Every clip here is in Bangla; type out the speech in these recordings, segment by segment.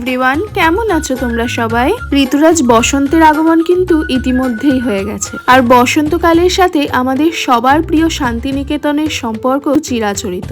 এভরিওয়ান কেমন আছো তোমরা সবাই? ঋতুরাজ বসন্তের আগমন কিন্তু ইতিমধ্যেই হয়ে গেছে। আর বসন্তকালের সাথে আমাদের সবার প্রিয় শান্তিনিকেতনের সম্পর্ক চিরাচরিত।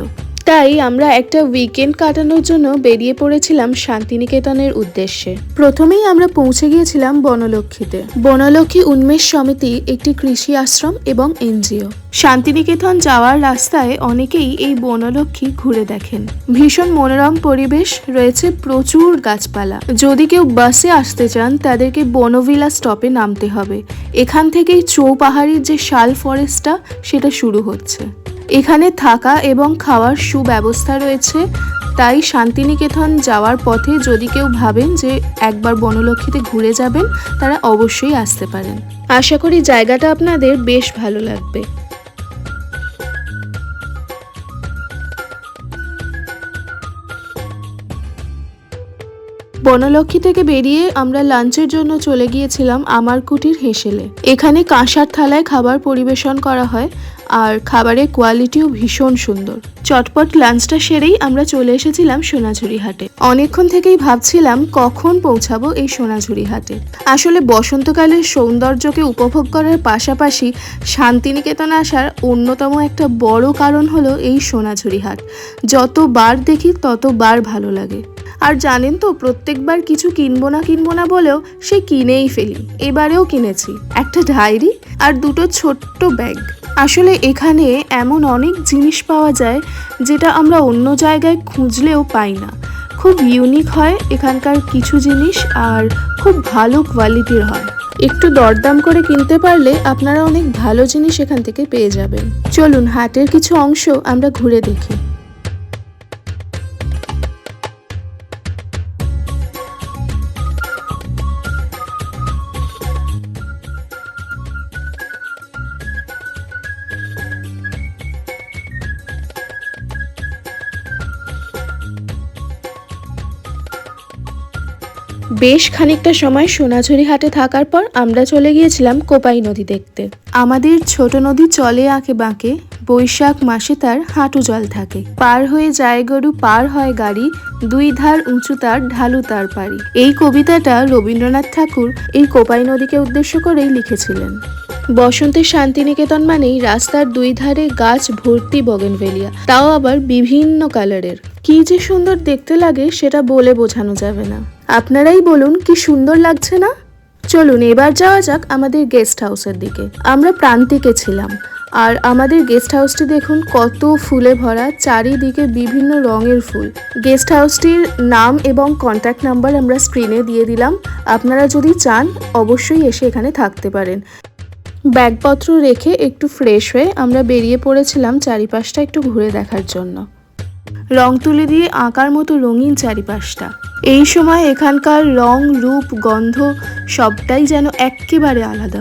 তাই আমরা একটা উইকেন্ড কাটানোর জন্য বেরিয়ে পড়েছিলাম শান্তিনিকেতনের উদ্দেশ্যে। প্রথমেই আমরা পৌঁছে গিয়েছিলাম বনলক্ষ্মীতে। বনলক্ষ্মী উন্মেষ সমিতি একটি কৃষি আশ্রম এবং এনজিও। শান্তিনিকেতন যাওয়ার রাস্তায় অনেকেই এই বনলক্ষ্মী ঘুরে দেখেন। ভীষণ মনোরম পরিবেশ, রয়েছে প্রচুর গাছপালা। যদি কেউ বাসে আসতে চান, তাদেরকে বনভিলা স্টপে নামতে হবে। এখান থেকেই চৌপাহাড়ির যে শাল ফরেস্টটা সেটা শুরু হচ্ছে। এখানে থাকা এবং খাওয়ার সুব্যবস্থা রয়েছে। তাই শান্তিনিকেতন যাওয়ার পথে যদি কেউ ভাবেন যে একবার বনলক্ষ্মীতে ঘুরে যাবেন, তারা অবশ্যই আসতে পারেন। আশা করি জায়গাটা আপনাদের বেশ ভালো লাগবে। বনলক্ষ্মী থেকে বেরিয়ে আমরা লাঞ্চের জন্য চলে গিয়েছিলাম আমার কুটির হেসেলে। এখানে কাঁসার থালায় খাবার পরিবেশন করা হয়। আর খাবারের কোয়ালিটিও ভীষণ সুন্দর। চটপট লাঞ্চটা সেরেই আমরা চলে এসেছিলাম সোনাঝুরি হাটে। অনেকক্ষণ থেকেই ভাবছিলাম, কখন পৌঁছাবো এই সোনাঝুরি হাটে। আসলে বসন্তকালের সৌন্দর্যকে উপভোগ করার পাশাপাশি শান্তিনিকেতন আসার অন্যতম একটা বড় কারণ হলো এই সোনাঝুরি হাট। যতবার দেখি ততবার ভালো লাগে। আর জানেন তো, প্রত্যেকবার কিছু কিনবো না কিনবো না বলেও সে কিনেই ফেলি। এবারেও কিনেছি। একটা ডায়েরি আর দুটো ছোট্ট ব্যাগ। আসলে এখানে এমন অনেক জিনিস পাওয়া যায় যেটা আমরা অন্য জায়গায় খুঁজলেও পাই না। খুব ইউনিক হয় এখানকার কিছু জিনিস আর খুব ভালো কোয়ালিটির হয়। একটু দরদাম করে কিনতে পারলে আপনারা অনেক ভালো জিনিস এখান থেকে পেয়ে যাবেন। চলুন হাটের কিছু অংশ আমরা ঘুরে দেখি। বেশ খানিকটা সময় সোনাঝুরি হাটে থাকার পর আমরা চলে গিয়েছিলাম কোপাই নদী দেখতে। আমাদের ছোট নদী চলে আঁকে বাঁকে, বৈশাখ মাসে তার হাঁটু জল থাকে। পার হয়ে যায় গরু, পার হয় গাড়ি, দুই ধার উঁচু তার, ঢালু তার পারি এই কবিতাটা রবীন্দ্রনাথ ঠাকুর এই কোপাই নদীকে উদ্দেশ্য করেই লিখেছিলেন। বসন্তের শান্তিনিকেতন মানেই রাস্তার দুই ধারে গাছ ভর্তি বগেনভেলিয়া, তাও আবার বিভিন্ন কালারের। কি যে সুন্দর দেখতে লাগে সেটা বলে বোঝানো যাবে না। আপনারাই বলুন কি সুন্দর লাগছে না? চলুন, এবার যাওয়া যাক আমাদের গেস্ট হাউসের দিকে। আমরা প্রান্তিকে ছিলাম, আর আমাদের গেস্ট হাউসটি দেখুন কত ফুলে ভরা, চারিদিকে বিভিন্ন রঙের ফুল। গেস্ট হাউসটির নাম এবং কন্ট্যাক্ট নাম্বার আমরা স্ক্রিনে দিয়ে দিলাম। আপনারা যদি চান, অবশ্যই এসে এখানে থাকতে পারেন। ব্যাগপত্র রেখে একটু ফ্রেশ হয়ে আমরা বেরিয়ে পড়েছিলাম চারিপাশটা একটু ঘুরে দেখার জন্য। রং তুলি দিয়ে আঁকার মতো রঙিন চারিপাশটা। এই সময় এখানকার রং, রূপ, গন্ধ সবটাই যেন এক্কেবারে আলাদা।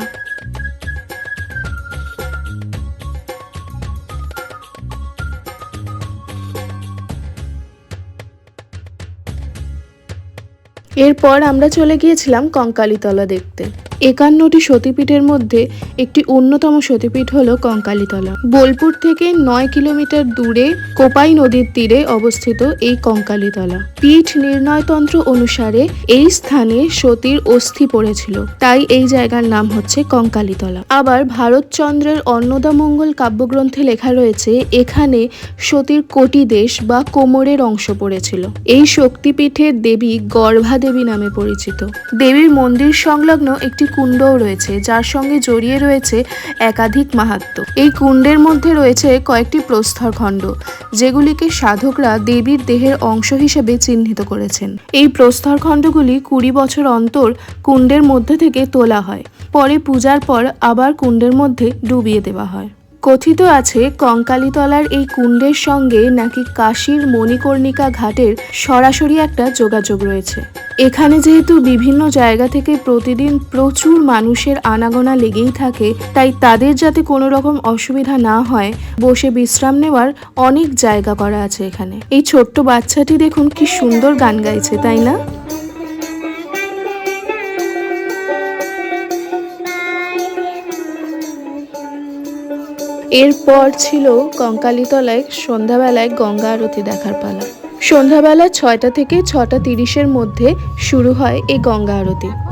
এরপর আমরা চলে গিয়েছিলাম কঙ্কালীতলা দেখতে। একান্নটি সতীপীঠের মধ্যে একটি অন্যতম সতীপীঠ হল কঙ্কালীতলা। বোলপুর থেকে নয় কিলোমিটার দূরে কোপাই নদীর তীরে অবস্থিত এই কঙ্কালীতলা। পীঠ নির্ণয়তন্ত্র অনুসারে এই স্থানে সতীর অস্থি পড়েছিল। তাই এই জায়গার নাম হচ্ছে কঙ্কালীতলা। আবার ভারতচন্দ্রের অন্নদামঙ্গল কাব্যগ্রন্থে লেখা রয়েছে, এখানে সতীর কোটি দেশ বা কোমরের অংশ পড়েছিল। এই শক্তিপীঠের দেবী গর্ভা দেবী নামে পরিচিত। দেবীর মন্দির সংলগ্ন একটি কুণ্ডও রয়েছে, যার সঙ্গে জড়িয়ে রয়েছে একাধিক মাহাত্ম্য। এই কুণ্ডের মধ্যে রয়েছে কয়েকটি প্রস্তর খণ্ড, যেগুলিকে সাধকরা দেবীর দেহের অংশ হিসেবে চিহ্নিত করেছেন। এই প্রস্তর খণ্ডগুলি কুড়ি বছর অন্তর কুণ্ডের মধ্যে থেকে তোলা হয়। পরে পূজার পর আবার কুণ্ডের মধ্যে ডুবিয়ে দেওয়া হয়। কথিত আছে, কঙ্কালীতলার এই কুণ্ডের সঙ্গে নাকি কাশীর মণিকর্ণিকা ঘাটের সরাসরি একটা যোগাযোগ রয়েছে। এখানে যেহেতু বিভিন্ন জায়গা থেকে প্রতিদিন প্রচুর মানুষের আনাগোনা লেগেই থাকে, তাই তাদের যাতে কোনো রকম অসুবিধা না হয়, বসে বিশ্রাম নেওয়ার অনেক জায়গা করা আছে এখানে। এই ছোট্ট বাচ্চাটি দেখুন কি সুন্দর গান গাইছে, তাই না? এরপর ছিল কঙ্কালীতলায় সন্ধ্যাবেলায় গঙ্গা আরতি দেখার পালা। সন্ধ্যাবেলা ছয়টা থেকে ছটা তিরিশের মধ্যে শুরু হয় এই গঙ্গা আরতি।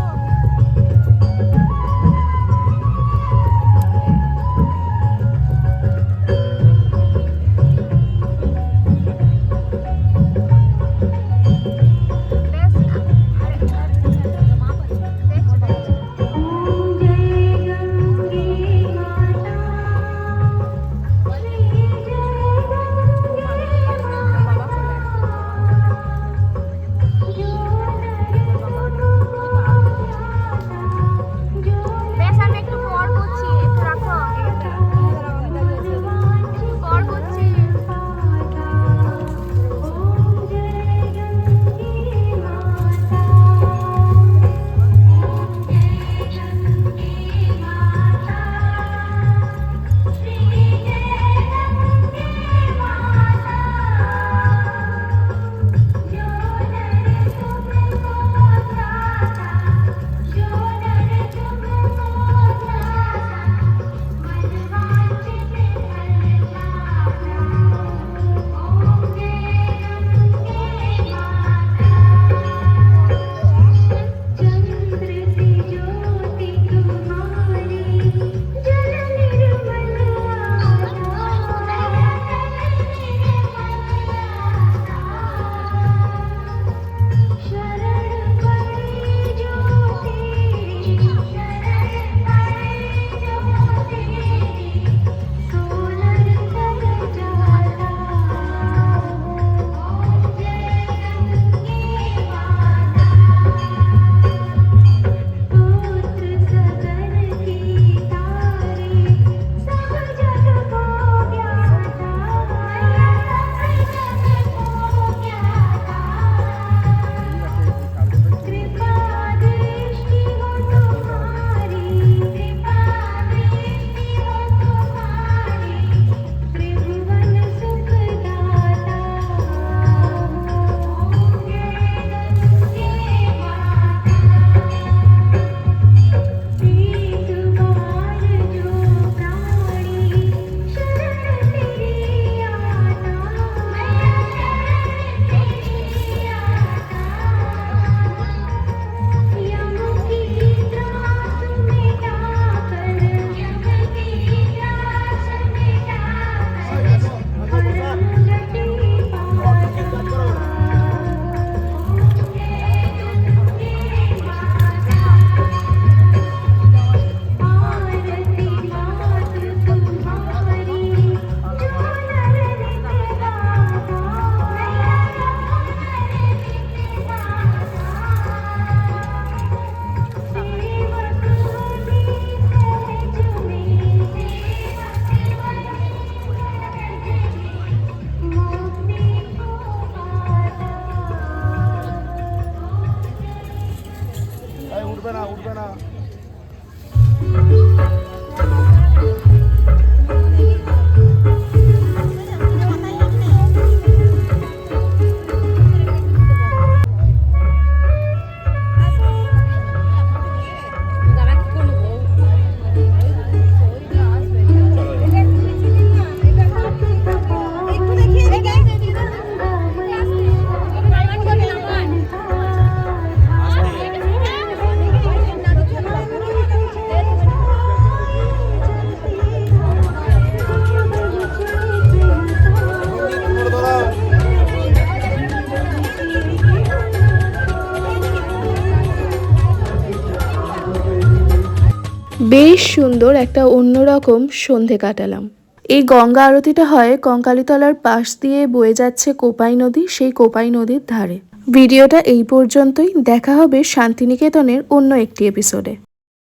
বেশ সুন্দর একটা অন্যরকম সন্ধে কাটালাম। এই গঙ্গা আরতিটা হয় কঙ্কালীতলার পাশ দিয়ে বয়ে যাচ্ছে কোপাই নদী, সেই কোপাই নদীর ধারে। ভিডিওটা এই পর্যন্তই। দেখা হবে শান্তিনিকেতনের অন্য একটি এপিসোডে